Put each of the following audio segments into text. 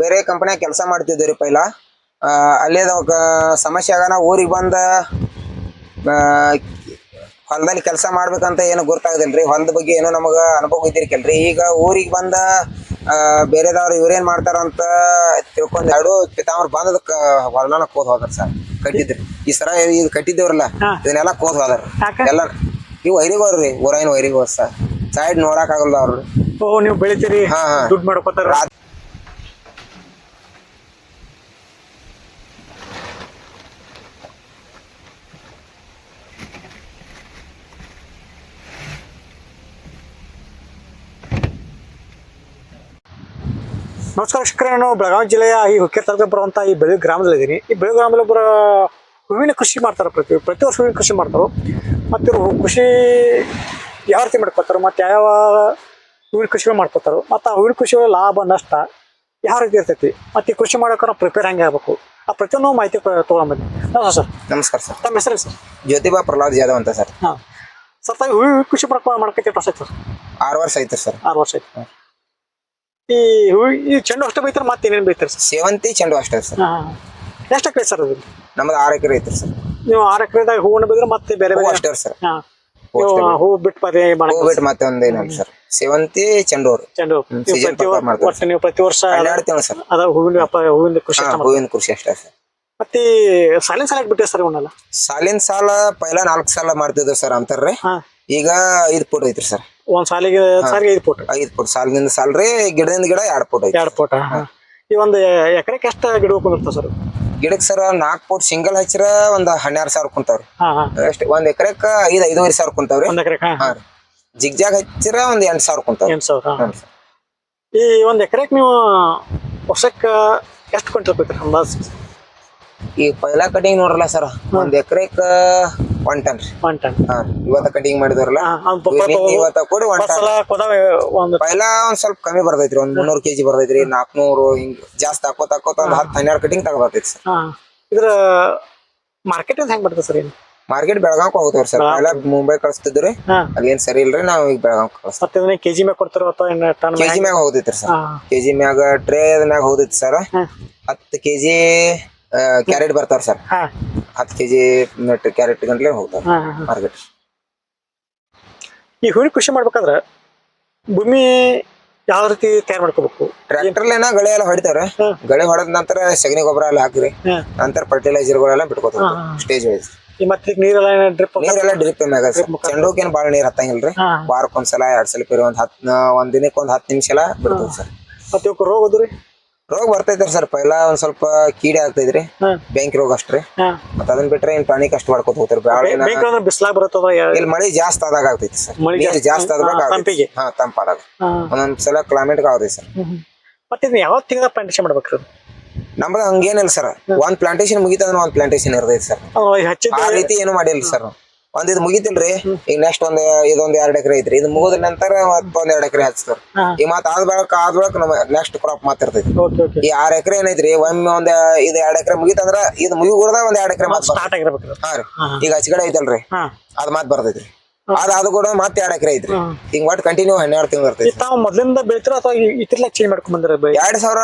ಬೇರೆ ಕಂಪನಿಯಾಗ ಕೆಲಸ ಮಾಡ್ತಿದ್ವಿ ರೀ ಪೈಲ ಅಲ್ಲೇದ ಸಮಸ್ಯೆ ಆಗಾನ ಊರಿಗೆ ಬಂದ ಹೊಲದಲ್ಲಿ ಕೆಲಸ ಮಾಡ್ಬೇಕಂತ ಏನು ಗೊತ್ತಾಗದಿಲ್ರಿ ಹೊಲದ ಬಗ್ಗೆ ಏನೋ ನಮಗ ಅನುಭವ ಇದ್ದಿರ್ಕಲ್ರಿ? ಈಗ ಊರಿಗೆ ಬಂದ ಬೇರೆದವ್ರು ಇವ್ರೇನ್ ಮಾಡ್ತಾರಂತ ತಿಳ್ಕೊಂಡು ಎರಡು ಪಿತಾಮರ್ ಬಂದದ ಹೊಲನ ಕೋದ್ ಹೋದ್ರ ಸರ್. ಕಟ್ಟಿದ್ರಿ. ಈ ಸರ ಇದು ಕಟ್ಟಿದ್ದೇವ್ರಲ್ಲ. ಇದನ್ನೆಲ್ಲ ಕೋದ್ ಹೋದ್ರ? ಎಲ್ಲ ಇವು ವೈರಿಗೋರ್ರಿ ಊರಾಯಿನ ವೈರಿಗೋರ್ ಸರ್. ಸೈಡ್ ನೋಡಕ್ ಆಗಲ್ಲ ಅವ್ರು. ಓ ನೀವು ಬೆಳಿತೀರಿ. ಹಾ, ಹಾ. ದುಡ್ಡು ಮಾಡ್ಕೋತಾರ. ರಾತ್- ನಮಸ್ಕಾರ ಶಿಕ್ಷಕರೇ ನಾನು ಬೆಳಗಾವಿ ಜಿಲ್ಲೆಯ ಈ ಹುಕ್ಕೇರಿ ತಾಲೂಕು ಬರುವಂಥ ಈ ಬೆಳಗ್ಗೆ ಗ್ರಾಮದಲ್ಲಿದ್ದೀನಿ ಈ ಬೆಳೆ ಗ್ರಾಮದಲ್ಲಿ ಬರೋ ಹೂವಿನ ಕೃಷಿ ಮಾಡ್ತಾರೆ ಪ್ರತಿ ಪ್ರತಿ ವರ್ಷ ಹೂವಿನ ಕೃಷಿ ಮಾಡ್ತಾರೆ. ಮತ್ತು ಇವ್ರು ಕೃಷಿ ಯಾವ ರೀತಿ ಮಾಡ್ಕೋತಾರೋ ಮತ್ತು ಯಾವ ಹೂವಿನ ಕೃಷಿಗಳು ಮಾಡ್ಕೋತಾರೋ ಮತ್ತು ಆ ಹೂವಿನ ಕೃಷಿ ಲಾಭ ನಷ್ಟ ಯಾವ ರೀತಿ ಇರ್ತೈತಿ ಮತ್ತು ಈ ಕೃಷಿ ಮಾಡೋಕೆ ನಾವು ಪ್ರಿಪೇರ್ ಹಂಗೆ ಆಗಬೇಕು. ಆ ಪ್ರತಿಯೊಂದು ಮಾಹಿತಿ ತೊಗೊಂಬಂದು ನಮಸ್ಕಾರ ಸರ್. ನಮಸ್ಕಾರ ಸರ್. ತಮ್ಮ ಹೆಸರು ಸರ್? ಜ್ಯೋತಿಬಾ ಪ್ರಹ್ಲಾದ್ ಯಾದವ್ ಅಂತ ಸರ್. ಹಾಂ. ಸರ್ ತಾವು ಹೂವಿನ ಕೃಷಿ ಮಾಡ್ಕೊ ಮಾಡ್ಕೈತಿ ವರ್ಷ ಸರ್? ಆರು ವರ್ಷ ಐತೆ ಸರ್. ಆರು ವರ್ಷ ಐತೆ ಈ ಹೂವಿ ಈ ಚೆಂಡು ಅಷ್ಟು ಬೈತಾರೆ ಮತ್ತೆ ಏನೇನು ಬೈತಾರೆ ಸರ್? ಸೇವಂತಿ ಚೆಂಡು ಅಷ್ಟೇ ಸರ್. ಹಾಂ ಎಷ್ಟು ಎಕರೆ ಸರ್ ಅದು? ನಮ್ದು ಆರು ಎಕರೆ ಐತೆ ಸರ್. ನೀವು ಆರು ಎಕರೆದಾಗ ಹೂವನ್ನು ಬೈದ್ರೆ ಮತ್ತೆ ಬೇರೆ ಬೇರೆ ಅಷ್ಟೇ ಸರ್. ಹಾಂ. ಹೂ ಬಿಟ್ಟು ಪದೇ ಬಿಟ್ಟು ಮತ್ತೆ ಸರ್. ಸೇವಂತಿ ಚೆಂಡು ಹೂ ಚೆಂಡು ಹ್ಮ್, ನೀವು season ಪ್ರತಿ ಪ್ರಕಾರ ಮಾಡ್ತಾರೆ ಒಟ್ಟು ನೀವು ಪ್ರತಿ ವರ್ಷ ಸರ್. ಅದ ಹೂವಿನ ವ್ಯಾಪಾರ ಹೂವಿನ ಕೃಷಿ ಹಾ. ಹೂವಿನ ಕೃಷಿ ಅಷ್ಟೇ ಸರ್. ಮತ್ತೆ ಸಾಲಿನ ಬಿಟ್ಟೆ ಸರ್ ಇವನ್ನೆಲ್ಲ? ಸಾಲಿನ ಸಾಲ ಪೈಲ ನಾಲ್ಕು ಸಾಲ ಮಾಡ್ತಿದ್ರು ಸರ್ ಅಂತಾರ್ರಿ. ಹಾಂ. ಈಗ ಐದು ಫುಟ್ ಐತ್ರಿ ಸರ್. ಒಂದ್ ಸಾಲಿಗೆ ಸಾಲಿಗೆ ಐದು ಪುಟ್ ಐದು ಫುಟ್. ಸಾಲಿನಿಂದ ಸಾಲ್ರಿ ಗಿಡದಿಂದ ಗಿಡ ಎರಡು ಫುಟ್ ಐತಿ ಎರಡು ಫುಟ್? ಈ ಒಂದು ಎಕರೆಗೆ ಎಷ್ಟು ಗಿಡ ಕುಂದಿರ್ತಾವ ಸರ್? ಗಿಡಕ್ಕೆ ಸರ ನಾಲ್ಕು ಫುಟ್ ಸಿಂಗಲ್ ಹಚ್ಚಿರ ಒಂದ್ ಹನ್ನೆರಡು ಸಾವಿರ ಕುಂತಾವ್ರಿ. ಹಾಂ ಹಾಂ. ಅಷ್ಟೇ ಒಂದ್ ಎಕರೆಕ ಐದ್ ಐದೂವರೆ ಸಾವಿರ ಕುಂತಾವ್ರಿ. ಒಂದು ಎಕರೆಗೆ ಹಚ್ಚರ ಹಾ. ರೀ. ಜಿಗ್ಜಾಗ್ ಹಚ್ಚಿರ ಒಂದ್ ಎಂಟು ಸಾವಿರ ಕುಂತಾವ್ರಿ. ಎಂಟು ಸಾವಿರ ಹ್ಞೂ ಸರ್ ಈ ಒಂದ್ ಎಕರೆಗೆ ನೀವು ವರ್ಷಕ್ಕ ಎಷ್ಟು ಕ್ವಿಂಟಲ್ ಬೇಕ್ರಿ ಅಂದಾಜು? ಈ ಪೈಲಾ ಕಟಿಂಗ್ ನೋಡ್ರಲ್ಲ ಸರ್ ಒಂದ್ ಎಕರೆಕ ಒನ್ ಟನ್ ಒನ್ ಟನ್ ಹಾ ಇವತ್ತ ಕಟಿಂಗ್ ಮಾಡಿದ್ರಲ್ಲ? ಇವತ್ತ ಕೊಡಿ ಒನ್ ಟನ್ ಒಂದು ಪೈಲಾ ಒಂದ್ ಸ್ವಲ್ಪ ಕಮ್ಮಿ ಬರ್ತೈತ್ರಿ ಒಂದ್ ಮುನ್ನೂರು ಕೆಜಿ ಬರ್ತೈತ್ರಿ ನಾಲ್ಕನೂರು ಹಿಂಗ್ ಜಾಸ್ತಿ ಹಾಕೋತ ಹಾಕೋತ ಒಂದ್ ಹತ್ತು ಹನ್ನೆರಡು ಕಟಿಂಗ್ ತಗೋಬರ್ತೈತಿ ಸರ್. ಇದ್ರ ಮಾರ್ಕೆಟ್ ಹೆಂಗ್ ಬರ್ತದೆ ಸರ್ ಏನು ಮಾರ್ಕೆಟ್ ಬೆಳಗಾಂಕ್ ಹೋಗ್ತೇವ್ರಿ ಸರ್. ಎಲ್ಲ ಮುಂಬೈ ಕಳಿಸ್ತಿದ್ರಿ ಅದೇನ್ ಸರಿ ಇಲ್ರಿ ನಾವ್ ಈಗ ಬೆಳಗಾವ್ ಕಳಿಸ್ತೀವಿ. ಕೆಜಿ ಮ್ಯಾಗ ಕೊಡ್ತಾರ ಕೆಜಿ ಮ್ಯಾಗ ಹೋಗ್ತೈತ್ರಿ ಸರ್. ಕೆಜಿ ಮ್ಯಾಗ ಟ್ರೇ ಮ್ಯಾಗ ಹೋಗ್ತೈತಿ ಸರ್. ಹತ್ತು ಕೆಜಿ ಕ್ಯಾರೆಟ್ ಬರ್ತಾವ್ರಿ ಸರ್. ಹತ್ತು ಕೆಜಿ ಕ್ಯಾರೆಟ್ ಗಂಟ್ಲೆ ಹೋಗ್ತಾವ ಹಾಂ ಹಾಂ ಮಾರ್ಕೆಟ್. ಈ ಹೂವಿನ ಕೃಷಿ ಮಾಡ್ಬೇಕಾದ್ರೆ ಭೂಮಿ ಯಾವ ರೀತಿ ತಯಾರು ಮಾಡ್ಕೋಬೇಕು? ಟ್ರ್ಯಾಕ್ಟರ್ಲೇನ ಗಳೆ ಎಲ್ಲ ಹೊಡಿತಾರೆ. ಗಳೆ ಹೊಡೆದ ನಂತರ ಸಗಣಿ ಗೊಬ್ಬರ ಎಲ್ಲ ಹಾಕ್ರಿ. ಹಾಂ. ನಂತರ ಫರ್ಟಿಲೈಸರ್ಗಳೆಲ್ಲ ಬಿಟ್ಕೋತಾರ ಹಾ, ಹಾ. ಸ್ಟೇಜ್ ವೈಸ್ ಈ ಮತ್ತೆ ನೀರೆಲ್ಲ ಡ್ರಿಪ್ ನೀರೆಲ್ಲ ಡ್ರಿಪ್ ಮ್ಯಾಗ ಚೆಂಡುಕೇನ್ ಬಾಳ ನೀರ್ ಹತ್ತಂಗಿಲ್ರಿ. ಹಾ ವಾರಕ್ಕೊಂದ್ಸಲ ಎರಡ್ ಸಲ ಪೇರಿ ಒಂದ್ ಹತ್ ಒಂದ್ ದಿನಕ್ಕೆ ಒಂದ್ ಹತ್ತು ನಿಮಿಷ ಎಲ್ಲ ಬಿಡ್ತದೆ ಸರ್. ಮತ್ತೆ ಇವಕ್ಕೆ ರೋಗ ಅದು ರೀ? ರೋಗ ಬರ್ತೈತ್ರಿ ಸರ್ ಪೈಲ ಒಂದ್ ಸ್ವಲ್ಪ ಕೀಡೆ ಆಗ್ತೈತ್ರಿ ಬ್ಯಾಂಕ್ ಬೆಂಕಿ ರೋಗ ಅಷ್ಟ್ರಿ ಹಾಂ. ಮತ್ತ ಅದನ್ನ ಬಿಟ್ರೆ ಏನ್ ಟಾನಿಕ್ ಕಷ್ಟ ಮಾಡ್ಕೊತ ಹೋಗ್ತಾರ. ಬ್ಯಾಳ ಬೇಕು ಅಂದ್ರೆ ಬಿಸ್ಲಾಗ ಬರುತ್ತದ ಇಲ್ಲಿ ಮಳಿ ಜಾಸ್ತಿ ಆದಾಗ ಆಗ್ತೈತಿ ಸರ್. ಮಳೆ ನೀರ್ ಜಾಸ್ತಿ ಆದಾಗ ಹಾ, ಆಗ್ತೈತಿ. ತಂಪಿಗೆ. ಹಾ ತಂಪಾದಾಗ ಹಾಂ. ಒಂದೊಂದ್ ಸಲ ಕ್ಲೈಮೇಟ್ ಆಗತೈತಿ ಸರ್. ಮತ್ತೆ ಇದನ್ನ ಯಾವ ತಿಂಗಳ ಪ್ಲಾಂಟೇಶನ್ ಮಾಡ್ಬೇಕ್ರಿ? ನಮ್ದು ಹಂಗೇನಿಲ್ಲ ಸರ್. ಒಂದ್ ಪ್ಲಾಂಟೇಶನ್ ಮುಗಿತಂದ್ರ ಒಂದ್ ಪ್ಲಾಂಟೇಶನ್ ಇರ್ತೈತಿ ಸರ್. ಆ ರೀತಿ ಏನು ಮಾಡಿಲ್ಲ ಸರ್. ಒಂದ್ ಇದು ಮುಗಿತಿಲ್ರಿ ಈಗ ನೆಕ್ಸ್ಟ್ ಒಂದ್ ಇದೊಂದ್ ಎರಡ್ ಎಕರೆ ಐತ್ರಿ. ಇದು ಮುಗಿದ ನಂತರ ಮತ್ತೊಂದ್ ಎರಡ್ ಎಕರೆ ಹಚ್ತಾರ ಈ ಮತ್ ಮತ್ತ ಆದ ಬಳಕ ಆದ ಬಳಕ ನಮ್ ನೆಕ್ಸ್ಟ್ ಕ್ರಾಪ್ ಮಾತ್ ಓಕೆ ಈ ಆರ್ ಎಕರೆ ಏನೈತ್ರಿ? ಒಮ್ಮೆ ಒಂದ್ ಇದು ಎರಡ್ ಎಕರೆ ಮುಗಿತಂದ್ರ ಇದು ಮುಗಿ ಕೂಡ ಒಂದ್ ಎರಡ್ ಎಕರೆ ಮಾತ್ ಸ್ಟಾರ್ಟ್ ಆಗಿರ್ಬೇಕು ಹಾ ರೀ. ಈಗ ಹಚ್ಚಗಡೆ ಐತಲ್ರಿ. ಅದ್ ಮಾತ್ ಬರ್ತೈತ್ರಿ ಅದ್ ಅದು ಕೂಡ ಮತ್ತೆ ಎರಡ್ ಎಕರೆ ಐತ್ರಿ. ಹಿಂಗ್ ಒಟ್ ಕಂಟಿನ್ಯೂ ಹನ್ನೆರಡು ತಿಂಗಳು ಬರ್ತೈತಿ ಇರ್ತೈತಿ ತಾವು ಮೊದ್ಲಿಂದ ಬೆಳಿತಾರ ಅಥವಾ ಇತ್ತಿರ್ಲಾಗ ಚೇಂಜ್ ಮಾಡ್ಕೊಂಡ್ ಬಂದ್ರ ಎರಡ್ ಸಾವಿರ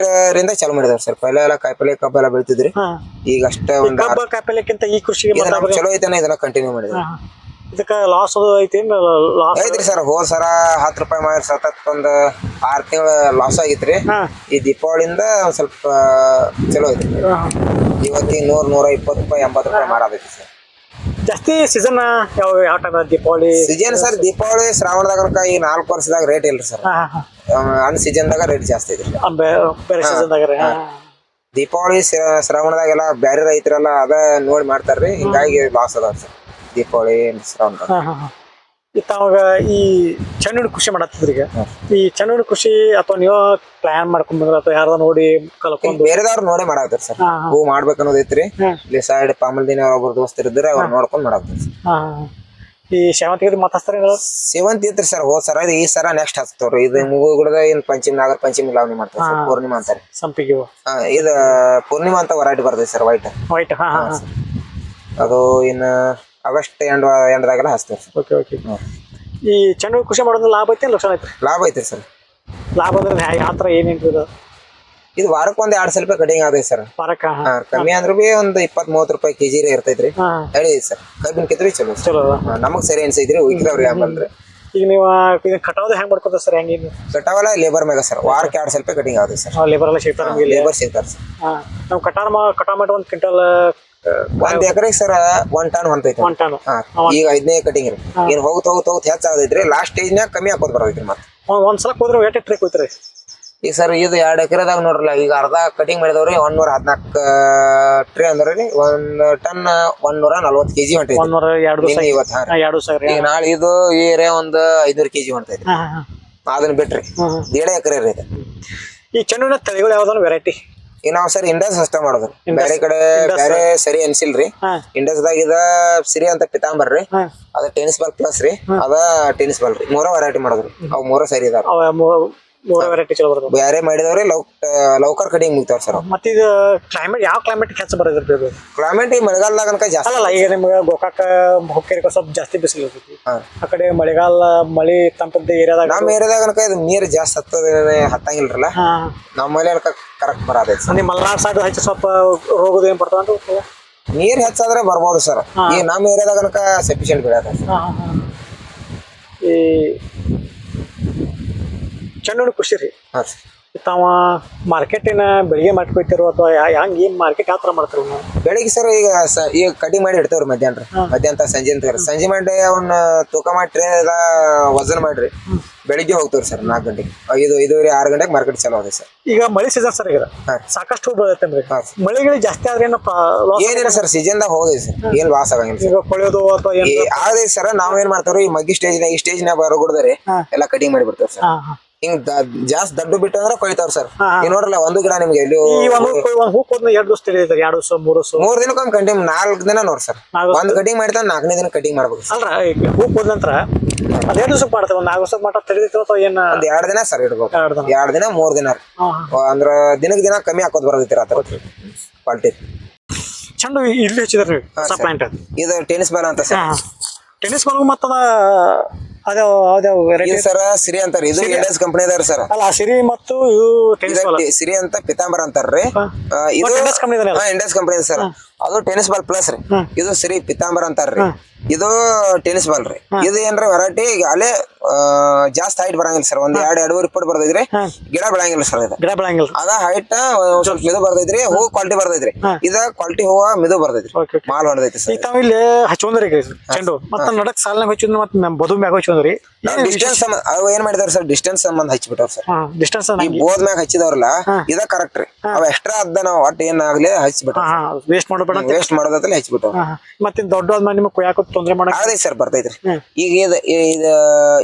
ಹದಿನೆಂಟರಿಂದ ಚಾಲು ಮಾಡಿದಾರೆ ಸರ್. ಪೈಲ ಎಲ್ಲ ಕಾಯಿಪಲ್ಲೆ ಕಬ್ಬ ಎಲ್ಲ ಬೆಳಿತಿದ್ರಿ ಹಾಂ. ಈಗ ಅಷ್ಟೇ ಒಂದು ಕಬ್ಬ ಕಾಯಿಪಲ್ಯಕ್ಕಿಂತ ಈ ಕೃಷಿಗೆ ಇದು ಮತ್ತೆ ನಮ್ಗ್ ಚಲೋ ಐತನ ಇದನ್ನ ಕಂಟಿನ್ಯೂ ಮಾಡಿದ್ರಿ ಇದಕ್ಕ ಇದಕ್ಕೆ ಲಾಸ್ ಅದು ಐತಿ ಲಾಸ್ ಐತ್ರಿ ಸರ್ ಹೋದ್ ಸರ ಹತ್ತು ರೂಪಾಯಿ ಮಾಡಿ ಸತತ್ ಒಂದ್ ಆರ್ ತಿಂಗಳ ಲಾಸ್ ಆಗಿತ್ರಿ. ಹಾಂ. ಈ ದೀಪಾವಳಿಯಿಂದ ಒಂದ್ ಸ್ವಲ್ಪ ಚಲೋ ಐತ್ರಿ. ಇವತ್ತಿಗೆ ನೂರ್ ನೂರ ಇಪ್ಪತ್ತು ರೂಪಾಯಿ ಎಂಬತ್ತು ರೂಪಾಯಿ ಮಾರಾದೈತಿ ಸರ್. ಜಾಸ್ತಿ ಸೀಸನ್ ಯಾವ ಯಾವ time Deepavali? Season sir Deepavali ಶ್ರಾವಣದಾಗ ಈ ನಾಲ್ಕು ವರ್ಷದಾಗ ರೇಟ್ ಇಲ್ರಿ ಸರ್ ಆನ್ ಸೀಸನ್ ದಾಗ ಸೀಸನ್ದಾಗ ರೇಟ್ ಜಾಸ್ತಿ ಇದ್ರಿ ಬೇರೆ ಸೀಸನ್ದಾಗ ದೀಪಾವಳಿ ಶ್ರಾವಣದಾಗ ಎಲ್ಲ ಬ್ಯಾರೆ ರೈತರೆಲ್ಲ ಅದ ನೋಡಿ ಮಾಡ್ತಾರ್ರಿ. ಹಿಂಗಾಗಿ ಲಾಸ್ ಅದಾವ ಸರ್ ದೀಪಾವಳಿ ಶ್ರಾವಣದಾಗ. ತಾವಾಗ ಈ ಚೆನ್ನಡಿ ಕೃಷಿ ಮಾಡತ್ತಿದ್ರಿ ಈಗ. ಈ ಚೆನ್ನಡಿ ಕೃಷಿ ಅಥವಾ ನೀವು ಪ್ಲಾನ್ ಮಾಡ್ಕೊಂಡ್ ಬಂದ್ರ ಅಥವಾ ಯಾರ್ದ ನೋಡಿ ಕಲ್ಕೊಂಡು ಬೇರೆದವ್ರು ನೋಡೇ ಮಾಡಾಕ್ತಾರ ಸರ್. ಹಾಂ ಮಾಡ್ಬೇಕು ಅನ್ನೋದೈತ್ರಿ ಇಲ್ಲಿ ಸೈಡ್ ಪಾಮಲ್ದಿನ ಒಬ್ರು ದೋಸ್ತರು ಇದ್ರೆ ಅವ್ರು ನೋಡ್ಕೊಂಡ್ ಮಾಡಾಕ್ತಾರ ಸರ್. ಈ ಸೇವಂತಿಗೆ ಮಾತಾಡ್ತಾರೆ ಸೇವಂತಿ ಐತ್ರಿ ಸರ್ ಹೋದ್ ಸರ. ಇದು ಈ ಸರ ನೆಕ್ಸ್ಟ್ ಹಚ್ತವ್ರಿ. ಇದು ಮುಗುಗುಡದ ಏನ್ ಪಂಚಮಿ ನಾಗರ ಪಂಚಮಿ ಲಾವಣಿ ಮಾಡ್ತಾರೆ ಸರ್. ಪೂರ್ಣಿಮಾ ಅಂತಾರೆ. ಸಂಪಿಗೆ ಇದು ಪೂರ್ಣಿಮಾ ಅಂತ ವರೈಟಿ ಬರ್ತೈತಿ ಸರ್ ವೈಟ್ ವೈಟ್ ಹಾಂ ಅದು ಇನ್ನ ಆಗಸ್ಟ್ ಎಂಡ್ ಎಂಡ್ದಾಗೆಲ್ಲ ಹಚ್ತೇವೆ ಸರ್. ಓಕೆ ಓಕೆ ಈ ಚೆಂಡು ಹೂ ಕೃಷಿ ಮಾಡೋದ್ರಿಂದ ಲಾಭ ಐತೆ ಲಕ್ಷಣ ಐತೆ? ಲಾಭ ಐತೆ ಸರ್. ಲಾಭ ಅಂದ್ರೆ ಯಾವ ಥರ ಏನೇನು ಇದು? ಇದು ವಾರಕ್ಕೆ ಒಂದ್ ಎರಡ್ ಸ್ವಲ್ಪ ಕಟಿಂಗ್ ಆಗೈತೆ ಸರ್. ವಾರಕ್ಕೆ ಹಾ, ಕಮ್ಮಿ ಅಂದ್ರೂ ಬಿ ಒಂದ್ ಇಪ್ಪತ್ ಮೂವತ್ತು ರೂಪಾಯಿ ಕೆಜಿ ಇರ್ತೈತ್ರಿ. ರೀ ಹೇಳಿ ಸರ್. ಕಬ್ಬಿನ ಕಿತ್ರಿ ಚಲೋ ಸರ್. ಚಲೋ ಅದ. ಹಾ, ನಮಗ್ ಸರಿ ಅನ್ಸೈತ್ರಿ ಉಳ್ಕಿದವ್ರಿ ಬಂದ್ರೆ. ಈಗ ನೀವು ಇದನ್ನ ಕಟಾವ್ದು ಹೆಂಗ್ ಮಾಡ್ಕೊತಾರೆ ಸರ್ ಹೆಂಗೆ ಇದು? ಕಟಾವಲ್ಲ ಲೇಬರ್ ಮ್ಯಾಗ ಸರ್. ವಾರಕ್ಕೆ ಎರಡ್ ಸ್ವಲ್ಪ ಕಟಿಂಗ್ ಆಗುತ್ತೆ ಸರ್. ಲೇಬರ್ ಎಲ್ಲ ಸಿಗ್ತಾರೆ ನಮಗೆ ಇಲ್ಲಿ. ಲೇಬರ್ ಸಿಗ್ತಾರೆ ಸರ್. ಹಾಂ. ನಾವು ಕಟಾರ್ ಮಾ ಕಟಾವ್ ಮಾಡಿ ಒಂದು ಕ್ವಿಂಟಲ್ ಒಂದ್ ಎಕರೆ ಸರ್ ಒನ್ ಟನ್ ಹೊಂತೈತಿ ಟನ್ ಈಗ ಐದನೇ ಕಟಿಂಗ್ ರೀ ಏನ್ ಹೋಗ್ತ ಹೋಗ್ತ ಹೋಗ್ತ ಹೆಚ್ಚಾಗೈತ್ರಿ ಲಾಸ್ಟ್ ಸ್ಟೇಜ್ನಾಗ ಕಮ್ಮಿ ಹಾಕೋದ್ ಬರ್ತೈತ್ರಿ ಮತ್ತೆ. ಒಂದು ಸಲ ಹೋದ್ರೆ ವೇಟ್ ಟ್ರಿಕ್ ಹೋಯ್ತ್ರಿ ಈಗ ಸರ್ ಇದು ಎರಡ್ ಎಕರೆದಾಗ ನೋಡ್ರಲ್ಲ ಈಗ ಅರ್ಧ ಕಟಿಂಗ್ ಮಾಡಿದವ್ರಿ ಒಂದ್ನೂರ ಹದಿನಾಲ್ಕು ಟ್ರೇ ಅಂದ್ರಿ ಒಂದ್ ಟನ್ ಒಂದ್ನೂರ ನಲ್ವತ್ತು ಕೆಜಿ ಹೊಂಟೈತಿ ಒಂದೂರ ಎರಡು ದಿವಸ ನಿನ್ನೆ ಇವತ್ತು ಎರಡು ಸಾವಿರ ಈಗ ನಾಳೆ ಇದು ಈರೆ ಏರಿಯಾ ಒಂದ್ ಐನೂರು ಕೆಜಿ ಹೊಂಟೈತಿ ಅದನ್ನ ಬಿಟ್ರಿ. ಹಾಂ ಎಕರೆ ರೀ ಈ ಚೆನ್ನ ತಳಿಗಳು ಯಾವ್ದಾದ್ರು ವೆರೈಟಿ ಈಗ ನಾವ್ ಸರ್ ಇಂಡಸ್ ಸಿಸ್ಟಮ್ ಮಾಡೋದ್ರಿ ಬೇರೆ ಕಡೆ ಬೇರೆ ಸರಿ ಅನ್ಸಿಲ್ರಿ. ಇಂಡಸ್ ಇಂಡಸ್ದಾಗ ಇದ ಸಿರಿ ಅಂತ ಪಿತಾಂಬರ್ ರೀ. ಅದ ಟೆನಿಸ್ ಬಾಲ್ ಪ್ಲಸ್ ರೀ. ಅದ ಟೆನಿಸ್ ಬಾಲ್ ರೀ. ಮೂರ ವೆರೈಟಿ ಮಾಡೋದ್ರಿ ಅವ್ ಮೂರ ಸರಿ ಇದಾವ. ಮೂರು ವೆರೈಟಿ ಚಲೋ ಬರ್ತದೆ. ಬೇರೆ ಮಾಡಿದವ್ರೆ ಲೌಕರ್ ಕಡಿಂಗ್ ಮುಗ್ತಾವ ಸರ್ ಮತ್ತೆ ಇದು ಕ್ಲೈಮೇಟ್ ಯಾವ ಕ್ಲೈಮೇಟ್ ಹೆಚ್ಚು ಬರೋದ್ರಿ ಇದು? ಕ್ಲೈಮೇಟ್ ಈ ಮಳೆಗಾಲದಾಗ ಅನ್ಕ ಜಾಸ್ತಿ. ಅಲ್ಲ ಈಗ ನಿಮ್ಗೆ ಗೋಕಾಕ ಹೊಕ್ಕೇರಿಕ ಸ್ವಲ್ಪ ಜಾಸ್ತಿ ಬಿಸಿಲು ಇರ್ತೈತಿ. ಆ ಕಡೆ ಮಳೆಗಾಲ ಮಳೆ ತಂಪದ ಏರಿಯಾದಾಗ ನಮ್ಮ ಏರಿಯಾದಾಗ ಅನ್ಕ ಇದು ನೀರು ಜಾಸ್ತಿ ಹತ್ತದ ಹತ್ತಂಗಿಲ್ರಲ್ಲ? ನಮ್ಮ ನಮ್ಮಲ್ಲಿ ಅನ್ಕ ಕರೆಕ್ಟ್ ಬರತೈತಿ ಸರ್. ನಿಮ್ಮ ಮಲ್ನಾಡ್ ಸೈಡ್ ಹೆಚ್ಚು ಸ್ವಲ್ಪ ರೋಗದ ಏನು ಬರ್ತದ ಅಂತ ನೀರ್ ಹೆಚ್ಚಾದ್ರೆ ಬರ್ಬೋದು ಸರ್. ಈ ನಮ್ಮ ಏರಿಯಾದಾಗ ಅನ್ಕ ಸಫಿಶಿಯಂಟ್ ಬೆಳೆಯದ ಈ ಚೆಂಡು ಖುಷಿ ರೀ. ಹಾ ಸರ್. ತಾವ ಮಾರ್ಕೆಟಿನ ಬೆಳಿಗ್ಗೆ ಮಾಡ್ಕೊಯ್ತಿರೋ ಅಥವಾ ಹಂಗ ಏನು ಮಾರ್ಕೆಟ್ ಯಾವ ಥರ ಮಾಡ್ತಾರ ಬೆಳಿಗ್ಗೆ ಸರ್ ಈಗ ಸ- ಈಗ ಕಟಿಂಗ್ ಮಾಡಿ ಇಡ್ತೇವ್ರಿ ಮಧ್ಯಾಹ್ನ ಮಧ್ಯಾಹ್ನ ಸಂಜೆ ಅಂತ ಸಂಜೆ ಮಾಡಿ ಅವನ್ನ ತೂಕ ಮಾಡ್ರಿ ಎಲ್ಲ ವಜನ್ ಮಾಡ್ರಿ. ಬೆಳಿಗ್ಗೆ ಹೋಗ್ತೇವ್ರಿ ಸರ್ ನಾಲ್ಕು ಗಂಟೆಗೆ. ಐದು ಐದೂವರೆ ಆರು ಗಂಟೆಗೆ ಮಾರ್ಕೆಟ್ ಚಾಲು ಆಗುತ್ತೆ ಸರ್. ಈಗ ಮಳೆ ಸೀಸನ್ ಸರ್ ಈಗ. ಸಾಕಷ್ಟು ಹೂ. ಮಳೆಗಳು ಜಾಸ್ತಿ ಆದ್ರೆ ಏನಿಲ್ಲ ಸರ್ ಸೀಸನ್ದಾಗ ಹೋಗಿದೆ ಸರ್. ಏನ್ ಲಾಸ್ ಆಗಂಗಿಲ್ಲ ಈಗ ಕೊಳೆಯೋದು ಅಥವಾ ಆಗದೆ ಸರ್ ನಾವೇನ್ ಏನ್ ಮಾಡ್ತೇವ್ರಿ? ಈ ಮಗ್ಗಿ ಸ್ಟೇಜ್ ಈ ಸ್ಟೇಜ್ ನಾಗ ಬರಗುಡ್ದರೆ. ಎಲ್ಲ ಕಟಿಂಗ್ ಮಾಡಿ ಬಿಡ್ತೇವೆ ಸರ್. ಹಿಂಗ್ ಜಾಸ್ತಿ ದಡ್ಡು ಬಿಟ್ಟು ಅಂದ್ರೆ ಕೊಯ್ತಾವ್ರ ಸರ್. ಹಾ. ಈಗ ನೋಡ್ರಲ್ಲ ಒಂದು ಗಿಡ ನಿಮ್ಗೆ ಎಲ್ಲಿ ಈ ಒಂದು ಹೂ ಒಂದು ಹೂ ಕೊದ್ನ ಎರಡು ದಿವಸ ಎರಡು ದಿವಸ ಮೂರು ದಿವಸ. ಮೂರ್ ದಿನಕ್ಕೊಮ್ಮೆ ಕಂಟಿನ್ಯೂ ನಾಲ್ಕು ದಿನ ನೋಡ್ ಸರ್. ನಾಲ್ಕು ಒಂದ್ ಕಟಿಂಗ್ ಮಾಡಿದ ನಾಲ್ಕನೇ ದಿನ ಕಟಿಂಗ್ ಮಾಡ್ಬೇಕು ಸರ್. ಅಲ್ರ ಹೂ ಹೋದ ನಂತರ ಅದೇನು ದಿವಸ ಮಾಡ್ತೇವೆ ಒಂದು ನಾಲ್ಕು ದಿವಸ ಮಟ್ಟ ತೆಗೆದಿತ್ತು ಅಥವಾ ಏನು? ಒಂದ್ ಎರಡ್ ದಿನ ಸರ್ ಇಡ್ಬೇಕು. ಎರಡು ದಿನ. ಎರಡ್ ದಿನ ಮೂರ್ ದಿನ. ರೀ ಹಾಂ. ಹಾಂ ಅಂದ್ರ ದಿನಕ್ ದಿನ ಕಮ್ಮಿ ಹಾಕೋದ್ ಬರ್ತೈತಿ ಆತರ ಕ್ವಾಲಿಟಿ ಚೆಂಡು ಇಲ್ಲಿ ಹಚ್ಚಿದ್ರಿ ನೀವು ಇದು ಟೆನಿಸ್ ಬಾಲ್ ಅಂತ ಸರ್. ಟೆನಿಸ್ ಟೆನ್ನಿಸ್ ಬಾಲ್ಗೂ ಮತ್ತದ ಅದೇ ಅದೇ ಸರ್ ಸಿರಿ ಅಂತಾರ. ಇದು ಇಂಡಸ್ ಕಂಪನಿ ಅದಾರ ಸರ್. ಅಲ್ಲ ಆ ಸಿರಿ ಮತ್ತು ಟೆನಿಸ್ ಬಾಲ್ ಸಿರಿ ಅಂತ ಪಿತಾಂಬರ ಅಂತಾರ್ರಿ. ಆ, ಇದು company ಅಲ್ಲ? Indus company sir. ಅದು ಟೆನಿಸ್ ಬಾಲ್ ಪ್ಲಸ್ ರೀ. ಇದು ಸಿರಿ ಪಿತಾಂಬರ ಅಂತಾರ್ರಿ. ಇದು ಟೆನಿಸ್ ಬಾಲ್ ರೀ. ಇದು ಏನ್ರಿ ವೆರೈಟಿ ಈಗ ಅಲ್ಲೇ ಆ, ಜಾಸ್ತಿ ಹೈಟ್ ಬರಂಗಿಲ್ಲ ಸರ್ ಒಂದ್ ಎರಡ್ ಎರಡೂವರೆ ಫುಟ್ ಬರ್ದೈತ್ರಿ. ಗಿಡ ಬೆಳಂಗಿಲ್ಲ ಸರ್ ಇದು. ಗಿಡ ಬೆಳಂಗಿಲ್ಲ. ಅದ ಹೈಟ್ ಸ್ವಲ್ಪ ಮಿದು ಬರ್ದೈತ್ರಿ. ಹೂ ಕ್ವಾಲಿಟಿ ಬರ್ದೈತ್ರಿ. ಇದ ಕ್ವಾಲಿಟಿ ಹೂವ ಮಿದು ಬರ್ದೈತ್ರಿ. ಮಾಲ್ ಹೊಡೆದೈತಿ ಸರ್ ಈಗ ತಾವು ಇಲ್ಲಿ ಹಚ್ಚೊಂದ್ರಿ ಚೆಂಡು. ಮತ್ತೆ ನಡಕ್ ಸಾಲಿನಾಗ ಹಚ್ಚಿದ್ ಮತ್ತೆ ನಮ್ಮ ಬದು ಮ್ಯಾಗ ಹಚ್ಚೊಂದ್ರಿ ಡಿಸ್ಟೆನ್ಸ್ ಅವು ಏನ್ ಮಾಡಿದಾರ ಸರ್ ಡಿಸ್ಟೆನ್ಸ್ ಸಂಬಂಧ ಹಚ್ಚಿಬಿಟ್ಟವ್ರ ಸರ್ ಡಿಸ್ಟೆನ್ಸ್ ಈ ಬೋದ್ ಮ್ಯಾಗ ಹಚ್ಚಿದವ್ರಲ್ಲ ಇದ ಕರೆಕ್ಟ್ ರೀ. ಅವ್ ಎಕ್ಸ್ಟ್ರಾ ಅದ ನಾವು ಒಟ್ಟು ಏನಾಗ್ಲಿ ಆಗ್ಲಿ ಹಚ್ಚಿಬಿಟ್ಟ ವೇಸ್ಟ್ ಮಾಡಬೇಡ ವೇಸ್ಟ್ ಮಾಡೋದ್ರಲ್ಲಿ ಹಚ್ಚಿಬಿಟ್ಟ ಮತ್ತೆ ದೊಡ್ಡ ನಿಮ್ಗೆ ನಿಮಗೆ ಕೊಯ್ಯಾಕ ತೊಂದರೆ ಮಾಡಕ್ ಆಗದೈತಿ ಸರ್ ಬರ್ತೈತ್ರಿ. ಈಗ ಇದ ಇದು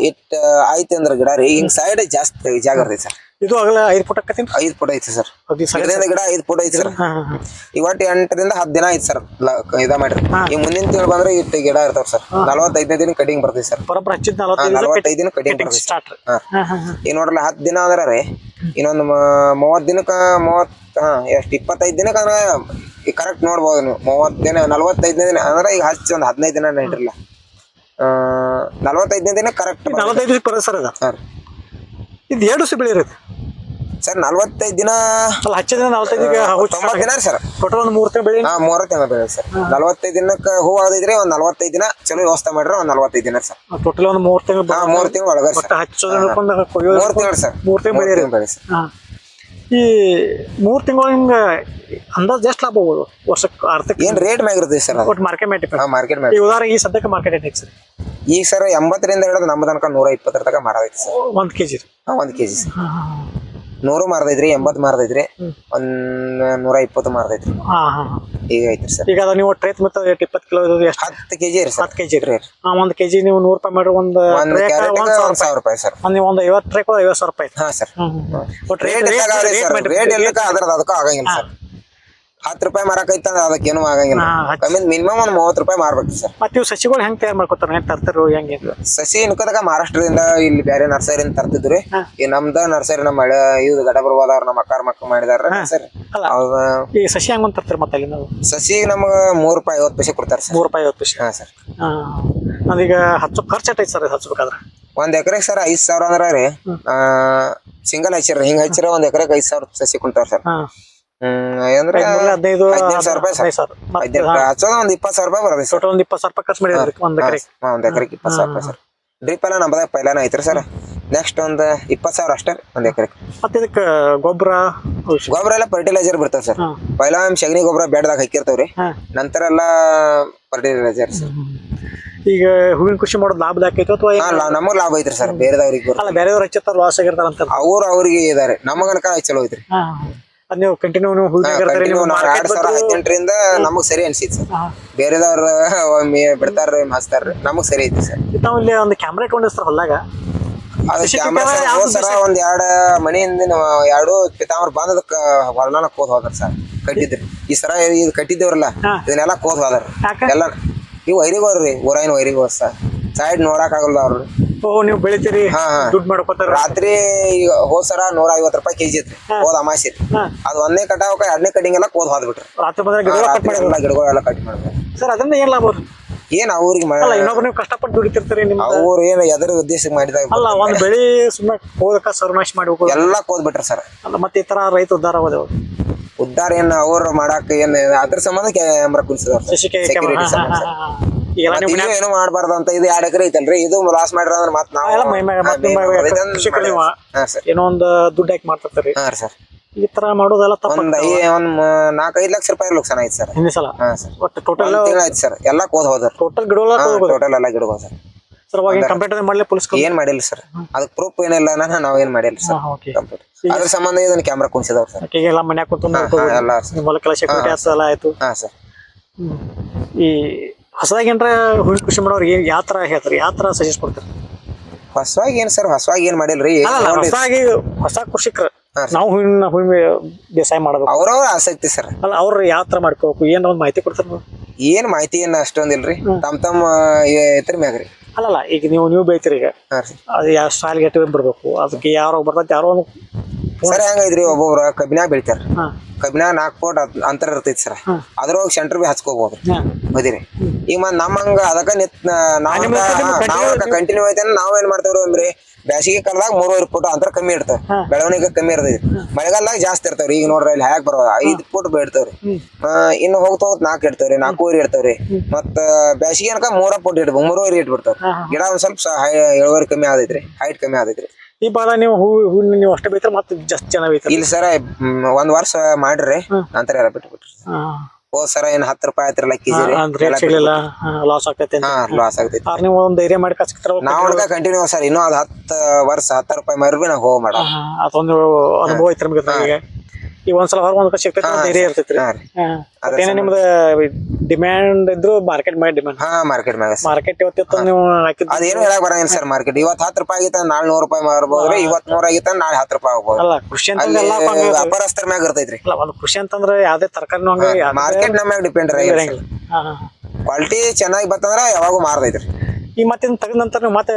ಇಟ್ ಆಯ್ತು ಅಂದ್ರ ಗಿಡ ರೀ ಹಿಂಗ್ ಸೈಡ್ ಜಾಸ್ತಿ ಜಾಗ ಇರ್ತೈತಿ ಸರ್. ಇದು ಆಗಲ್ಲ ಐದು ಫುಟ್ ಆಕತಿ ಐದು ಫುಟ್ ಐತಿ ಸರ್. ಗಿಡದಿಂದ ಗಿಡ ಐದು ಫುಟ್ ಐತಿ ಸರ್. ಈಗ ಒಟ್ಟು ಎಂಟರಿಂದ ಹತ್ತು ದಿನ ಐತಿ ಸರ್ ಇದ ಮಾಡ್ರಿ. ಈ ಮುಂದಿನ ತಿಂಗಳು ಬಂದ್ರೆ ಇಟ್ಟು ಗಿಡ ಇರ್ತಾವ ಸರ್. ನಲವತ್ತೈದನೇ ದಿನ ಕಟಿಂಗ್ ಬರ್ತೈತಿ ಸರ್. ಬರೋಬ್ಬರ ಹಚ್ಚಿದ್ ನಲವತ್ತೈದು ದಿನ ಕಟಿಂಗ್ ಬರ್ತೈತಿ ಸ್ಟಾರ್ಟ್ ಈಗ ನೋಡ್ರಲ್ಲ ಹತ್ತು ದಿನ ಅಂದ್ರೆ ರೀ ಇನ್ನೊಂದು ಮೂವತ್ತು ದಿನಕ್ಕೆ ಮೂವತ್ತು ಹಾಂ ಎಷ್ಟು ಇಪ್ಪತ್ತೈದು ದಿನಕ್ಕೆ ಅಂದ್ರೆ ಈಗ ಕರೆಕ್ಟ್ ನೋಡ್ಬೋದು ನೀವು. ಮೂವತ್ತು ದಿನ ನಲವತ್ತೈದನೇ ದಿನ ಅಂದ್ರೆ ಈಗ ಹಚ್ಚಿ ಒಂದು ಹದಿನೈದು ದಿನ ಆ ನಲವತ್ತೈದನೇ ದಿನ ಕರೆಕ್ಟ್ ನಲವತ್ತೈದು ಬರೋದು ಸರ್ ಅದು. ಸರ್ ಇದು ಎರಡು ದಿವಸ ಬೆಳಿರುತ್ತೆ ಸರ್ ನಲವತ್ತೈದು ದಿನ ಅಲ್ಲ ದಿನ ನಲವತ್ತೈದಿಗೆ ತೊಂಬತ್ತು ದಿನ ಸರ್. ಟೋಟಲ್ ಒಂದು ಮೂರು ತಿಂಗಳು ಬೆಳಿ ಹಾಂ ಮೂರು ತಿಂಗಳು ಬೆಳೆ ಸರ್. ನಲವತ್ತೈದು ದಿನಕ್ಕೆ ಹೂ ಆಗದಿದ್ರೆ ಒಂದು ನಲವತ್ತೈದು ದಿನ ಚಲೋ ವ್ಯವಸ್ಥೆ ಮಾಡ್ರೆ ಒಂದು ನಲವತ್ತೈದು ದಿನ ಸರ್. ಟೋಟಲ್ ಒಂದು ಮೂರು ತಿಂಗಳು ಹಾಂ ಮೂರು ತಿಂಗಳು ಒಳಗೆ ಸರ್. ಹಚ್ಚೋದು ಮೂರು ತಿಂಗಳು ಸರ್. ಮೂರು ತಿಂಗಳು ಬೆಳೆ ಸರ್. ಹಾಂ. ಈ ಮೂರು ತಿಂಗಳು ಹಿಂಗ ಅಂದಾಜ್ ಎಷ್ಟು ಲಾಭ ಹೋಗೋದು ವರ್ಷಕ್ಕೆ ಅರ್ಥಕ್ಕೆ ಏನು ರೇಟ್ ಮ್ಯಾಗ ಇರ್ತೈತೆ ಸರ್ ಒಟ್ಟು ಮಾರ್ಕೆಟ್ ಹಾಂ ಮಾರ್ಕೆಟ್ ಮ್ಯಾಗ. ಈ ಉದಾಹರಣೆ ಈ ಸದ್ಯಕ್ಕೆ ಮಾರ್ಕೆಟ್ ಏನು ಸರ್? ಈಗ ಸರ್ ಎಂಬತ್ತರಿಂದ ಹಿಡಿದು ನಮ್ಮ ತನಕ ನೂರ ಇಪ್ಪತ್ತರ ತನಕ ಮಾರದೈತಿ ಸರ್. ಒಂದು ಕೆ ಜಿ ಹಾಂ ಒಂದು ಕೆ ಜಿ ಸರ್ ನೂರು ಮಾರ್ದೈತ್ರಿ ಎಂಬತ್ತು ಮಾರ್ದೈತ್ರಿ ಒಂದ್ ನೂರ ಇಪ್ಪತ್ತು ಮಾರ್ದೈತ್ರಿ. ಹಾಂ ಹಾಂ ಹಾಂ. ಈಗ ಐತ್ರಿ ಸರ್. ಈಗ ಅದು ನೀವು ಟ್ರೇತ್ ಮತ್ತೆ ಇಪ್ಪತ್ತು ಕಿಲೋ ಇದು ಎಷ್ಟು? ಹತ್ತು ಕೆಜಿ ರೀ ಸರ್. ಹತ್ತು ಕೆಜಿ ರೀ. ಹಾಂ ಒಂದು ಕೆ ಜಿ ನೀವು ನೂರು ರೂಪಾಯಿ ಮಾಡ್ರಿ ಒಂದು ಒಂದು ಟ್ರೇಕ್ ಕ್ಯಾರೆಟ್ ಒಂದು ಸಾವಿರ ಒಂದ್ ಸಾವಿರ ರೂಪಾಯಿ. ಸರ್. ಒಂದ್ ನೀವು ಒಂದು ಐವತ್ತು ಟ್ರೇಕ್ ಐವತ್ತು ಸಾವಿರ ರೂಪಾಯಿ ಹಾ ಸರ್. ಒಟ್ಟು ರೇಟ್ ರೇಟ್ ರೇಟ್ ರೇಟ್ ಎಲ್ಲಕ್ಕ ಅದಕ್ಕೂ ಆಗಂಗಿಲ್ಲ ಸರ್. ಹತ್ತು ರೂಪಾಯಿ ಮಾರಕೈತ ಅಂದ್ರೆ ಅದಕ್ಕೇನು ಆಗಂಗಿಲ್ಲ. ಹಾ, ಹತ್ತು. ಕಮ್ಮಿ ಮಿನಿಮಮ್ ಒಂದು ಮೂವತ್ತು ರೂಪಾಯಿ ಮಾರ್ಬೇಕು ಸರ್. ಮತ್ತೆ ಇವು ಸಸಿಗಳು ಹೆಂಗ್ ತಯಾರು ಮಾಡ್ಕೊತಾರೆ ಹೆಂಗೆ ತರ್ತಾರೋ ಹೆಂಗ ಸಸಿ ಇನ್ಕೋದಾಗ ಮಹಾರಾಷ್ಟ್ರದಿಂದ ಇಲ್ಲಿ ಬೇರೆ ನರ್ಸರಿಯಿಂದ ತರ್ತಿದ್ರಿ. ಹಾ. ಈ ನಮ್ದ ನರ್ಸರಿ ನಮ್ಮ ಹಳೆ ಇದು ಗಡಬರ್ವಾದವ್ರು ನಮ್ಮ ಅಕ್ಕಾರ ಮಕ್ಕ ಮಾಡಿದಾರ ಸರ್ ಅಲ್ಲ. ಈ ಸಸಿ ಹೆಂಗೆ ತರ್ತಾರೆ ಮತ್ತೆ ಸಸಿ ನಮ್ಗೆ ಮೂರು ರೂಪಾಯಿ ಐವತ್ತು ಪೈಸೆ ಕೊಡ್ತಾರೆ ಸರ್. ಮೂರು ರೂಪಾಯಿ ಐವತ್ತು ಪೈಸೆ. ಹಾ ಸರ್. ಹಾಂ. ನಾನೀಗ ಹಚ್ಚೋ ಖರ್ಚು ಎಟ್ಟೈತೆ ಸರ್ ಹಚ್ಬೇಕಾದ್ರೆ ಒಂದ್ ಎಕರೆಗೆ ಸರ್ ಐದ್ ಸಾವಿರ ಅಂದ್ರ ರೀ ಸಿಂಗಲ್ ಹಚ್ಚಿರ ಹಿಂಗ್ ಹಚ್ಚಿರ ಒಂದ್ ಎಕರೆಗೆ ಐದ್ ಸಾವಿರ ಸಸಿ ಕುಂತಾರ ಸರ್. ಹಾಂ. ಹ್ಮ್ ಅಂದ್ರೆ ಹದಿನೈದು ಸಾವಿರ ರೂಪಾಯಿ ಸರ್. ಹದಿನೈದು ಸಾವಿರ. ಮತ್ತೆ ಹದಿನೆಂಟು ಹಚ್ಚೋದು ಒಂದ್ ಇಪ್ಪತ್ತು ಸಾವಿರ ರೂಪಾಯಿ ಬರೋದು ಸರ್. ಟೋಟಲ್ ಒಂದು ಇಪ್ಪತ್ತು ಸಾವಿರ ರೂಪಾಯಿ ಖರ್ಚು ಮಾಡಿದ್ರಿ ಒಂದು ಎಕರೆ. ಹಾ, ಒಂದ್ ಎಕರೆಗೆ ಇಪ್ಪತ್ತು ಸಾವಿರ ರೂಪಾಯಿ ಸರ್. ಡ್ರಿಪ್ ಎಲ್ಲ ಪೈಲಾನ ಐತ್ರಿ ಸರ್. ನೆಕ್ಸ್ಟ್ ಒಂದ್ ಇಪ್ಪತ್ತು ಸಾವಿರ ಅಷ್ಟೇ ಒಂದ್ ಎಕರೆಗೆ ಮತ್ತೆ ಇದಕ್ಕೆ ಗೊಬ್ಬರ ಔಷಧಿ. ಗೊಬ್ಬರ ಎಲ್ಲ ಫರ್ಟಿಲೈಸರ್ ಬರ್ತದೆ ಸರ್. ಪೈಲ ಪೈಲಾ ಸಗಣಿ ಗೊಬ್ಬರ ಬೇಡದಾಗ ಹಾಕಿರ್ತಾವ್ರಿ ಹಾಂ. ನಂತರ ಎಲ್ಲ ಫರ್ಟಿಲೈಸರ್ ಸರ್. ಈಗ ಹೂವಿನ ಕೃಷಿ ಮಾಡೋದು ಲಾಭದಾಯಕ ಐತೋ ಅಥವಾ ಹಾ ಲಾ- ನಮಗ್ ಲಾಭ ಐತ್ರಿ ಸರ್. ಬೇರೆದವ್ರಿಗೆ ಅಲ್ಲ ಬೇರೆಯವ್ರು ಹಚ್ಚಿರ್ತಾರ ಲಾಸ್ ಆಗಿರ್ತಾರ ಅಂತ ಅವ್ರು ಅವ್ರಿಗೆ ಇದಾರೆ. ನಮಗನಕ ಚಲೋ ಐತ್ರಿ. ಅದ್ ನೀವು ಕಂಟಿನ್ಯೂ ನೀವು ನೀವು ಎರಡ್ ಸಾವಿರ ಹದಿನೆಂಟರಿಂದ ನಮಗ್ ಸರಿ ಅನ್ಸಿತ್ತು ಸರ್. ಬೇರೆದವ್ರ ಒಮ್ಮೆ ಬಿಡ್ತಾರ್ರಿ ಹಚ್ತಾರ್ರಿ ನಮಗ್ ಸರಿ ಐತಿ ಸರ್. ನಾವು ಇಲ್ಲಿ ಒಂದು ಕ್ಯಾಮ್ರಾ ಇಟ್ಕೊಂಡಿರ್ತಾರ ಹೊಲ್ದಾಗ? ಅದು CCTV ಕ್ಯಾಮ್ರಾ camera ಸರ್ ಯಾವ್ದು ಹೋದ್ ಸರ ಒಂದ್ ಎರಡ್ ಮನೆಯಿಂದ ಎರಡು ಪಿತಾಮರ್ ಬಂದದ ಹೊಲನ ಕೋದ್ ಹೋದ್ರ ಸರ್ ಕಟ್ಟಿದ್ರಿ. ಈ ಸರ ಇದು ಕಟ್ಟಿದ್ದೇವ್ರಲ್ಲ. ಇದನ್ನೆಲ್ಲ ಕೋದ್ ಹೋದ್ರ? ಎಲ್ಲ ಇವ್ ವೈರಿಗೋರ್ರಿ ಊರಾಯಿನ ವೈರಿಗೋರ್ ಸರ್. ಸೈಡ್ ನೋಡಕ್ ಆಗಲ್ಲ ಅವ್ರು ನೀವು ಬೆಳಿತೀರಿ ಹಾ, ಹಾ. ದುಡ್ಡು ಮಾಡ್ಕೋತಾರ ರಾತ್ರಿ ಈಗ ಹೋದ್ ಸರ ನೂರ ಐವತ್ತು ರೂಪಾಯಿ ಕೆಜಿ ಐತ್ರಿ ಹೋದ್ ಅಮಾಸಿ ಅದು ಒಂದೇ ಅದ್ ಒಂದನೇ ಕಟಾವಕ ಎರಡನೇ ಕಟಿಂಗ್ ಎಲ್ಲ ಕೋದ್ ಹೋದ್ಬಿಟ್ರಿ ರಾತ್ರಿ ಬಂದ್ರೆ ಗಿಡ ಕಟ್ ಮಾಡಿ ಎಲ್ಲ ಗಿಡಗಳೆಲ್ಲ ಕಟ್ ಮಾಡ್ಬೇಕು ಸರ್ ಅದರಿಂದ ಏನ್ ಲಾಭ ಏನ್ ಅವ್ರಿಗೆ ಅಲ್ಲ ಇನ್ನೊಬ್ರು ನೀವು ಕಷ್ಟಪಟ್ಟು ದುಡಿತಿರ್ತೀರಿ ನಿಮ್ ಅವ್ರು ಏನ್ ಎದರ ಉದ್ದೇಶಕ್ಕೆ ಮಾಡಿದಾಗ ಅಲ್ಲ ಒಂದ್ ಬೆಳಿ ಸುಮ್ಮನೆ ಹೋದಕ್ಕ ಸರ್ವನಾಶ ಮಾಡ್ಬೇಕು ಹೋಗೋದು ಎಲ್ಲಾ ಕೋದ್ಬಿಟ್ರಿ ಸರ್ ಅಲ್ಲ ಮತ್ತೆ ಈ ತರ ರೈತ ಉದ್ದಾರ ಆಗೋದು ಉದ್ದಾರ ಏನ್ ಅವ್ರು ಮಾಡಾಕ ಏನ್ ಅದ್ರ ಸಂಬಂಧ ಕ್ಯಾಮ್ರಾ ಸೆಕ್ಯೂರಿಟಿ ಸಂಬಂಧ ಸರ್ ಇದು ಏನು ಮಾಡಬಾರ್ದು ಅಂತ ಇದು ಎರಡು ಎಕರೆ ಐತಲ್ರಿ. ಇದು ಲಾಸ್ ಮಾಡ್ರ ಅಂದ್ರೆ ಮತ್ ನಾವು ಎಲ್ಲ ಮೈ ಮ್ಯಾಗ ಮತ್ತೆ ಹಾ ಸರ್. ಏನೋ ಒಂದು ದುಡ್ಡು ಹಾಕಿ ಮಾಡ್ತಿರ್ತೀರಿ ಹಾ ಸರ್. ಈ ತರ ಮಾಡೋದೆಲ್ಲ ತಪ್ಪು ಒಂದ್ ಐ ಒಂದ್ ನಾಲ್ಕೈದು ಲಕ್ಷ ರೂಪಾಯಿ ಲುಕ್ಸಾನ್ ಐತೆ ಸರ್. ಇನ್ನ ಸಲ. ಹಾ ಸರ್. ಒಟ್ಟು ಟೋಟಲ್ ಒಂದ್ ತಿಂಗಳ ಐತಿ ಸರ್. ಎಲ್ಲಾ ಕೋದ್ ಹೋದ್ರ ಟೋಟಲ್ ಗಿಡಗಳ ಟೋಟಲ್ ಎಲ್ಲ ಗಿಡಗಳು ಸರ್. ಸರ್ ಅವಾಗ ಕಂಪ್ಯೂಟರ್ ಮಾಡ್ಲಿ ಪೊಲೀಸ್ ಏನ್ ಮಾಡಿಲ್ಲ ಸರ್. ಅದಕ್ಕೆ ಪ್ರೂಫ್ ಏನಿಲ್ಲ ನಾನು ನಾವ್ ಏನ್ ಮಾಡಿಲ್ಲ ಸರ್. ಓಕೆ ಕಂಪ್ಯೂಟರ್ ಅದ್ರ ಸಂಬಂಧ ಇದನ್ನ ಕ್ಯಾಮ್ರಾ ಕುಣಿಸಿದವ್ರು ಸರ್. ಎಲ್ಲ ಮನ್ಯಾಗ ನೋಡ್ಕೋಬೋದು ಹಾ, ಎಲ್ಲ ನಿಮ್ಮ ಹೊಲಕ್ಕೆಲ್ಲ ಸೆಕ್ಯೂರಿಟಿ ಎಲ್ಲ ಆಯ್ತು. ಹಾ ಸರ್. ಈ ಹೊಸದಾಗಿ ಏನ್ರ ಹುಳಿ ಕೃಷಿ ಮಾಡೋರಿಗೆ ಯಾವ ತರ ಹೇಳ್ತಾರೆ? ಯಾವ ತರ ಸಜೆಸ್ಟ್ ಕೊಡ್ತಾರೆ? ಹೊಸವಾಗಿ ಏನ್ ಸರ್ ಹೊಸವಾಗಿ ಏನ್ ಮಾಡಿಲ್ರಿ? ಹೊಸದಾಗಿ ಹೊಸ ಕೃಷಿಕರು ನಾವು ಹೂವಿನ ಹೂವಿನ ಬೇಸಾಯ ಮಾಡಬೇಕು. ಅವ್ರವ್ರ ಆಸಕ್ತಿ ಸರ್. ಅಲ್ಲ ಅವ್ರ ಯಾವ ತರ ಮಾಡ್ಕೋಬೇಕು? ಏನ್ ಒಂದು ಮಾಹಿತಿ ಕೊಡ್ತಾರೆ ಏನ್ ಮಾಹಿತಿ ಏನ್ ಅಷ್ಟೊಂದಿಲ್ರಿ. ತಮ್ ತಮ್ಮ ಎತ್ತರ ಮ್ಯಾಗ್ರಿ. ಅಲ್ಲಲ್ಲ ಈಗ ನೀವು ನೀವು ಬೈತೀರಿ ಈಗ. ಅದು ಯಾವ ಸಾಲಿಗೆ ಎಟ್ಟು ಬರ್ಬೇಕು ಅದಕ್ಕೆ ಯಾರೋ ಬರ್ತೈತೆ ಯಾರೋ ಒಂದು ಸರ್ ಹೆಂಗೈತ್ರಿ ಒಬ್ಬೊಬ್ರ? ಕಬ್ಬಿನ ಬೆಳಿತಾರ. ಕಬ್ಬಿನ ಕಬ್ಬಿನಾಗ ನಾಲ್ಕು ಫೋಟ್ ಅಂತರ ಇರ್ತೈತಿ ಸರ್. ಅದ್ರೊಳಗೆ ಸೆಂಟರ್ ಬಿ ಹಚ್ಕೋಬಹುದು ಬದಿರಿ. ಈಗ ಮತ್ ನಮ್ಮ ಹಂಗ ಅದಕ್ಕ ನಿತ್ ನಾವ್ ಕಂಟಿನ್ಯೂ ಐತೆ ನಾವ್ ಏನ್ ಮಾಡ್ತೇವ್ರಿ ಅಂದ್ರಿ? ಬ್ಯಾಸಿಗೆ ಕಾಲದಾಗ ಮೂರುವರೆ ಫುಟ್ ಅಂತರ ಕಮ್ಮಿ ಇರ್ತಾವ ಬೆಳವಣಿಗೆ ಕಮ್ಮಿ ಇರ್ತೈತಿ. ಮಳೆಗಾಲದಾಗ ಜಾಸ್ತಿ ಇರ್ತಾವ್ರಿ. ಈಗ ನೋಡ್ರಿ ಇಲ್ಲಿ ಹ್ಯಾಕ್ ಬರೋ ಐದ್ ಫುಟ್ ಬೇಡ್ತಾವ್ರಿ ಇನ್ನು ಹೋಗ್ತಾ ಹೋಗ್ತ ನಾಲ್ಕು ಇಡ್ತಾವ್ರಿ ನಾಲ್ಕೂವರೆ ಇಡ್ತಾವ್ರಿ ಮತ್ತ ಬ್ಯಾಸಿಗೆ ಅನ್ಕ ಮೂರ ಫುಟ್ ಇಡ್ಬೇಕು ಮೂರುವರೆ ಇಟ್ಬಿಡ್ತಾವ್ರಿ. ಗಿಡ ಒಂದ್ ಸ್ವಲ್ಪ ಇಳುವರಿ ಕಮ್ಮಿ ಆದೈತ್ರಿ. ಹೈಟ್ ಕಮ್ಮಿ ಆದೈತ್ರಿ. ಈ ಬಾಲ ನೀವು ಹೂ ಹೂವಿನ ನೀವು ಅಷ್ಟೇ ಬೆಳಿತಾರೆ ಮತ್ತೆ ಜಾಸ್ತಿ ಜನ ಬೆಳಿತಾರೆ ಇಲ್ಲಿ ಸರ ಒಂದ್ ವರ್ಷ ಮಾಡ್ರಿ ನಂತರ ಎಲ್ಲ ಬಿಟ್ಟು ಬಿಟ್ರಿ ಹೋದ್ ಸರ ಏನ್ ಹತ್ತು ರೂಪಾಯಿ ಆಯ್ತಿರಲ್ಲ ಕೆಜಿ ರೇಟ್ ಸಿಗ್ಲಿಲ್ಲ ಲಾಸ್ ಆಗ್ತೈತೆ ಲಾಸ್ ಆಗ್ತೈತಿ. ಆರ್ ನೀವು ಒಂದು ಧೈರ್ಯ ಮಾಡಿ ಕಚ್ಕತ್ತಾರ ನಾವ್ ಅದ್ಕ ಕಂಟಿನ್ಯೂ ಸರ್ ಇನ್ನೂ ಅದ್ ಹತ್ತು ವರ್ಷ ಹತ್ತು ರೂಪಾಯಿ ಮರಿ ನಾವು ಹೋಗ್ ಮಾಡ ಅದೊಂದು ಅನುಭವ ಐತೆ ನಿಮ್ಗೆ. ಈಗ ಒಂದ್ಸಲ ಹೊರಗೆ ಒಂದ್ ಸಿಗ್ತೈತಿ ಒಂದ್ ಧೈರ್ಯ ಇರ್ತೈತ್ರಿ. ಹಾ ರೀ. ನಿಮ್ದು. ಡಿಮ್ಯಾಂಡ್ ಇದ್ರು ಮಾರ್ಕೆಟ್ ಮಾಡಿ ಡಿಮ್ಯಾಂಡ್ ಹಾ ಮಾರ್ಕೆಟ್ ಮ್ಯಾಗ ಸರ್. ಮಾರ್ಕೆಟ್ ಇವತ್ತಿತ್ತು ನೀವು ಹಾಕಿದ್ ಅದೇನು ಹೇಳಕ್ ಬರಂಗಿಲ್ಲ ಸರ್ ಮಾರ್ಕೆಟ್ ಇವತ್ತು ಹತ್ತು ರೂಪಾಯಿ ಆಗಿತ್ತ ನಾಳೆ ನೂರು ರೂಪಾಯಿ ಮಾರ್ಬೋದು ಇವತ್ತು ನೂರ ಆಗಿತ್ತ ನಾಳೆ ಹತ್ತು ರೂಪಾಯಿ ಆಗ್ಬೋದು. ಅಲ್ಲ ಕೃಷಿ ಅಂತ ಅಲ್ಲಿ ಎಲ್ಲ ಇರ್ತೈತಿ. ವ್ಯಾಪಾರಸ್ಥರ ಮ್ಯಾಗ ಇರ್ತೈತ್ರಿ. ಅಲ್ಲ ಒಂದು ಕೃಷಿ ಅಂತಂದ್ರೆ ಯಾವ್ದೇ ತರಕಾರಿನೂ ಹಂಗೆ ಮಾರ್ಕೆಟ್ ನಮ್ಮ ಮ್ಯಾಗ ಡಿಪೆಂಡ್ ಇರಂಗಿಲ್ಲ ಹಾ ಹಾ. ಕ್ವಾಲಿಟಿ ಚೆನ್ನಾಗಿ ಬತ್ತಂದ್ರ ಯಾವಾಗೂ ಮಾರ್ದೈತ್ರಿ ಈ ಮತ್ತೆ ತೆಗೆದ ನಂತರ ನೀವು ಮತ್ತೆ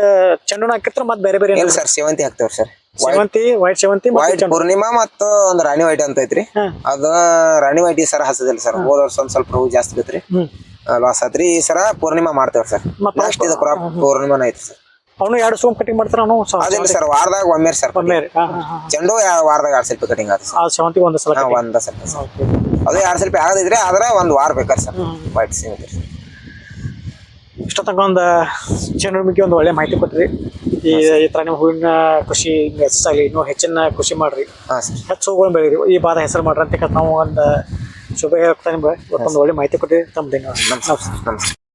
ಚೆಂಡು ಹಾಕಿರ್ತಾರೆ ಮತ್ತೆ ಬೇರೆ ಬೇರೆ ಸರ್ ಸೇವಂತಿ ಹಾಕ್ತೇವ್ರಿ ಸರ್. ಸೇವಂತಿ ವೈಟ್ ಸೇವಂತಿ ವೈಟ್ ಪೂರ್ಣಿಮಾ ಮತ್ತ ಒಂದ್ ರಾಣಿ ವೈಟ್ ಅಂತ ಐತ್ರಿ. ಅದ ರಾಣಿ ವೈಟ್ ಈ ಸರ ಹಸದಿಲ್ಲ ಸರ್. ಹೋದ ವರ್ಷ ಒಂದ್ ಸ್ವಲ್ಪ ಹೂ ಜಾಸ್ತಿ ಬಿತ್ರಿ. ಲಾಸ್ ಆತ್ರಿ. ಈ ಸರ ಪೂರ್ಣಿಮಾ ಮಾಡ್ತೇವ್ರಿ ಸರ್. ಲಾಸ್ಟ್ ಇದು ಕ್ರಾಪ್ ಪೂರ್ಣಿಮಾನ ಐತ್ರಿ ಸರ್. ಅವನು ಎರಡು ಸೋಮ್ ಕಟಿಂಗ್ ಮಾಡ್ತಾರೆ ಅವನು ಅದಿಲ್ಲ ಸರ್ ವಾರದಾಗ ಒಮ್ಮೆ ಸರ್ ಒಮ್ಮೆ ಚೆಂಡು ವಾರದಾಗ ಎರಡು ಸ್ವಲ್ಪ ಕಟಿಂಗ್ ಆ ಸೇವಂತಿ ಒಂದು ಸಲ. ಒಂದ ಸರ್. ಅದು ಎರಡು ಸ್ವಲ್ಪ ಆಗದಿದ್ರೆ ಆದ್ರ ಒಂದ್ ವಾರ ಬೇಕಾರ್ ಸರ್. ವೈಟ್ ಸೇವಂತಿ ಇಷ್ಟ ಒಂದು ಚೆಂಡು ಬಗ್ಗೆ ಒಂದು ಒಳ್ಳೆ ಮಾಹಿತಿ ಕೊಟ್ರಿ ಈ ಈ ತರ ನಿಮ್ಮ ಹೂವಿನ ಕೃಷಿ ಹೆಚ್ಚಾಗಲಿ ಇನ್ನೂ ಹೆಚ್ಚಿನ ಕೃಷಿ ಮಾಡ್ರಿ. ಹಾಂ ಸರ್. ಹೆಚ್ಚು ಹೂಗಳನ್ನ ಬೆಳೀರಿ. ಈ ಬಾದ ಹೆಸರು ಮಾಡ್ರಿ ಅಂತ ನಾವು ಒಂದು ಶುಭ ಹೇಳ್ತಾ ನಿಮ್ಗೆ. ಇವತ್ತೊಂದು ಒಳ್ಳೆ ಮಾಹಿತಿ ಕೊಟ್ರಿ ತಮ್ಮ ಧನ್ಯವಾದ. ನಮಸ್ಕಾರ ನಮಸ್ಕಾರ.